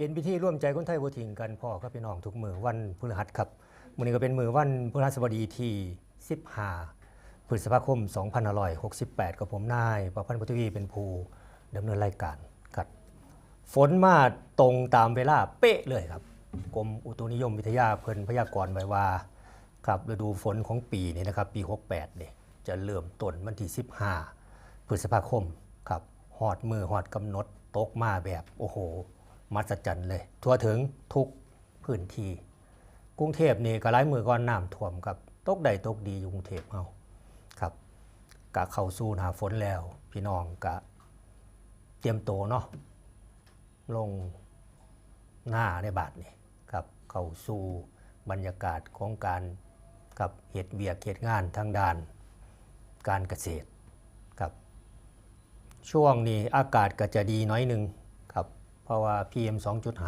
เอ็นพิธีร่วมใจคนไทยบ่ทิ้งกันพ่อกับพี่น้องทุกมือวันพฤหัสครับมื้อนี้ก็เป็นมือวันพฤหัสบดีที่ 15 พฤษภาคม 2568 กับผมนายประพันธ์พุทธวีเป็นผู้ดำเนินรายการครับฝนมาตรงตามเวลาเป๊ะเลยครับ กรมอุตุนิยมวิทยาเพิ่นพยากรณ์ไว้ว่าครับฤดูฝนของปีนี้นะครับปี 68เนี่ยจะเริ่มต้นวันที่ 15 พฤษภาคมครับหอดมือหอดกำหนดตกมาแบบโอ้โห มัศจรรย์เลย ทั่วถึงทุกพื้นที่กรุงเทพนี่ก็หลายมือก่อนน้ำท่วมครับตกใดตกดีอยู่กรุงเทพเฮาครับกะเข้าสู่หน้าฝนแล้ว พี่น้องกะเตรียมโตเนาะลงหน้าในบาทนี่ครับเข้าสู่บรรยากาศของการกับเหตุเบียกเหตุงานทางด้านการเกษตรครับช่วงนี้อากาศก็จะดีน้อยหนึ่ง รับเพราะว่า PM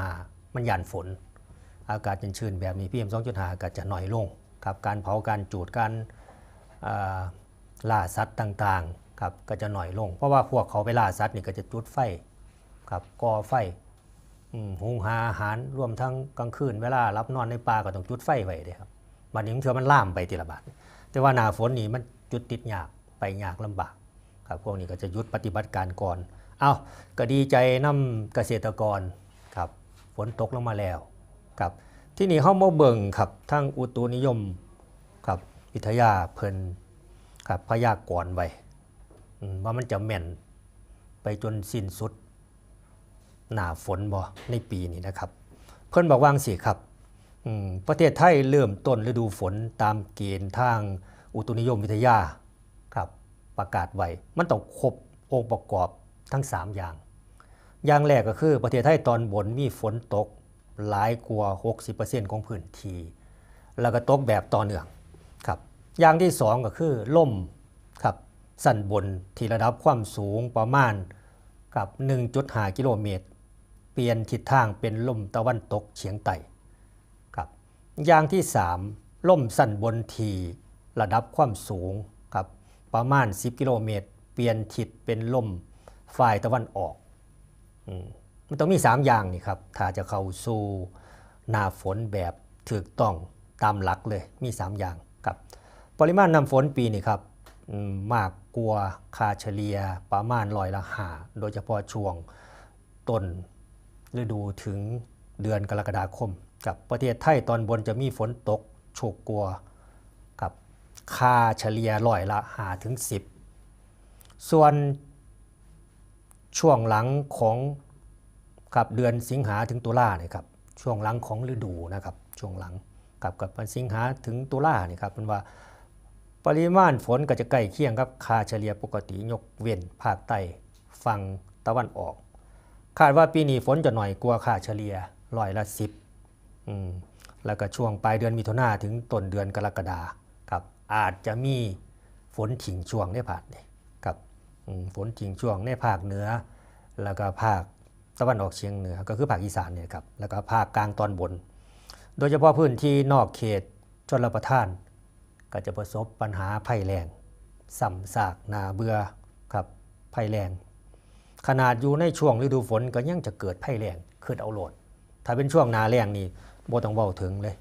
2.5 มันหยันฝน อากาศชื้นแบบนี้ PM 2.5ก็จะหน่อยลงครับการเผาการจูดการล่าสัตว์ต่างๆครับก็จะหน่อยลง เพราะว่าพวกเขาไปล่าสัตว์นี่ก็จะจุดไฟครับก่อไฟหุงหาอาหารรวมทั้งกลางคืนเวลารับนอนในป่าก็ต้องจุดไฟไว้เด้ครับบัดนี้มันเถื่อมันล่ามไปทีละบาทแต่ว่าหนาฝนนี่มันจุดติดยากไปยากลำบากครับพวกนี้ก็จะยุดปฏิบัติการก่อน เอาก็ดีใจนํเกษตรกรครับฝนตกลงมาแล้วครับที่นี่เฮามาเบิ่งครับทั้งอุตุนิยมครับวิทยาเพิ่นครับพยากรณ์ไว้ว่ามันจะแม่นไปจนสิ้นสุดหนาฝนบ่ในปีนี้นะครับ เพิ่นบอกว่างสิครับประเทศไทยเริ่มต้นฤดูฝนตามเกณฑ์ทางอุตุนิยมวิทยาครับประกาศไว้ มันต้องครบองค์ประกอบ ทั้ง 3 อย่าง อย่างแรกก็คือประเทศไทยตอนบนมีฝนตกหลายกว่า 60%ของพื้นที่แล้วก็ตกแบบต่อเนื่องครับอย่างที่ 2 ก็คือล่มครับสั่นบนที่ระดับความสูงประมาณกับ 1.5 กิโลเมตร เปลี่ยนทิศทางเป็นลมตะวันตกเฉียงใต้ครับอย่างที่ 3 ล่มสั่นบนทีระดับความสูงครับประมาณ 10 กิโลเมตร เปลี่ยนทิศเป็นลม ฝ่ายตะวันออกอมมันต้องมี 3 อย่างนี่ครับ ถ้าจะเข้าสู่หน้าฝนแบบถูกต้องตามหลักเลยมี 3 อย่างครับ ปริมาณน้ำฝนปีนี้ครับมมากกว่าคาเฉลียประมาณร้อยละหาโดยเฉพาะช่วงต้นฤดูถึงเดือนกรกฎาคมกับประเทศไทยตอนบนจะมีฝนตกโชกกลัวกับค่าเฉลี่ยร้อยละหาถึง 10 ส่วน ช่วงหลังของกับเดือนสิงหาถึงตุลาเนี่ยครับช่วงหลังของฤดูนะครับช่วงหลังกับกับสิงหาถึงตุลาเนี่ยครับเป็นว่าปริมาณฝนก็จะใกล้เคียงกับค่าเฉลี่ยปกติยกเว้นภาคใต้ฝั่งตะวันออก คาดว่าปีนี้ฝนจะหน่อยกว่าค่าเฉลี่ยร้อยละสิบแล้วก็ช่วงปลายเดือนมิถุนาถึงต้นเดือนกรกฎาครับอาจจะมีฝนถิงช่วงในภาคนี้ครับอืม ฝนถิงช่วงในภาคเหนือ แล้วก็ภาคตะวันออกเฉียงเหนือก็คือภาคอีสานเนี่ยครับแล้วก็ภาคกลางตอนบน โดยเฉพาะพื้นที่นอกเขตชนประทาน ก็จะประสบปัญหาภัยแรงสัมซากนาเบือครับภัยแรงขนาดอยู่ในช่วงฤดูฝนก็ยังจะเกิดภัยแล้งขึ้นเอาโหลด ถ้าเป็นช่วงนาแล้งนี่บ่ต้องเว้าถึงเลย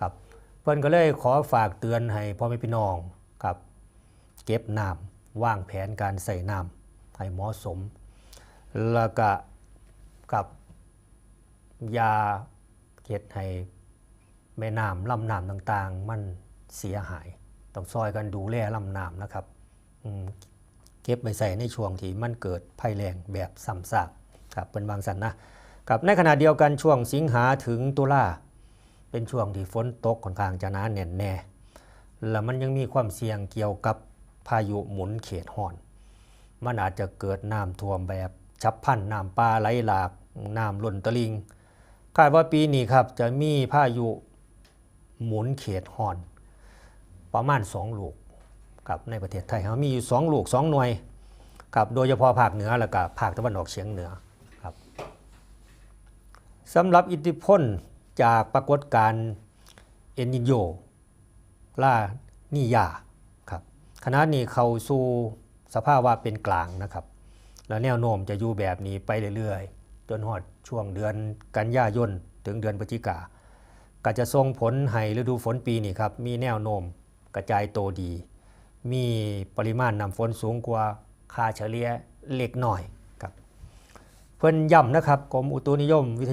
ครับเพิ่อนก็เลยขอฝากเตือนให้พ่อแม่พี่น้องครับ เก็บน้ำ วางแผนการใส่น้ำให้เหมาะสม แล้วก็กับยาเฮ็ดให้แม่น้ำลำน้ำต่างๆ มันเสียหาย ต้องซอยกันดูแลลำน้ำนะครับเก็บไปใส่ในช่วงที่มันเกิดภัยแรงแบบซ้ำซากครับเป็นบางสันนะกับในขณะเดียวกันช่วงสิงหาถึงตุลาเป็นช่วงที่ฝนตกค่อนข้างจะหนาแน่นแน่แล้วมันยังมีความเสี่ยงเกี่ยวกับ พายุหมุนเขตห่อน มันอาจจะเกิดน้ำท่วมแบบฉับพลันน้ำป่าไหลหลากน้ำล้นตลิ่งคาดว่าปีนี้ครับจะมีพายุหมุนเขตห่อน ประมาณ 2 ลูกกับในประเทศไทยเรามีอยู่ 2 ลูก 2 หน่วยกับโดยเฉพาะภาคเหนือแล้วก็ภาคตะวันออกเฉียงเหนือครับสำหรับอิทธิพลจากปรากฏการณ์เอลนิโยล่านิยา คณะนี้เข้าสู่สภาพวะเป็นกลางนะครับ แล้วแนวโน้มจะอยู่แบบนี้ไปเรื่อยๆ จนหอดช่วงเดือนกันยายนถึงเดือนพฤศจิกาก็จะส่งผลให้ฤดูฝนปีนี้ครับมีแนวโน้มกระจายโตดี มีปริมาณน้ำฝนสูงกว่าค่าเฉลี่ยเล็กน้อยครับ เพิ่นย้ำนะครับกรมอุตุนิยมวิทยา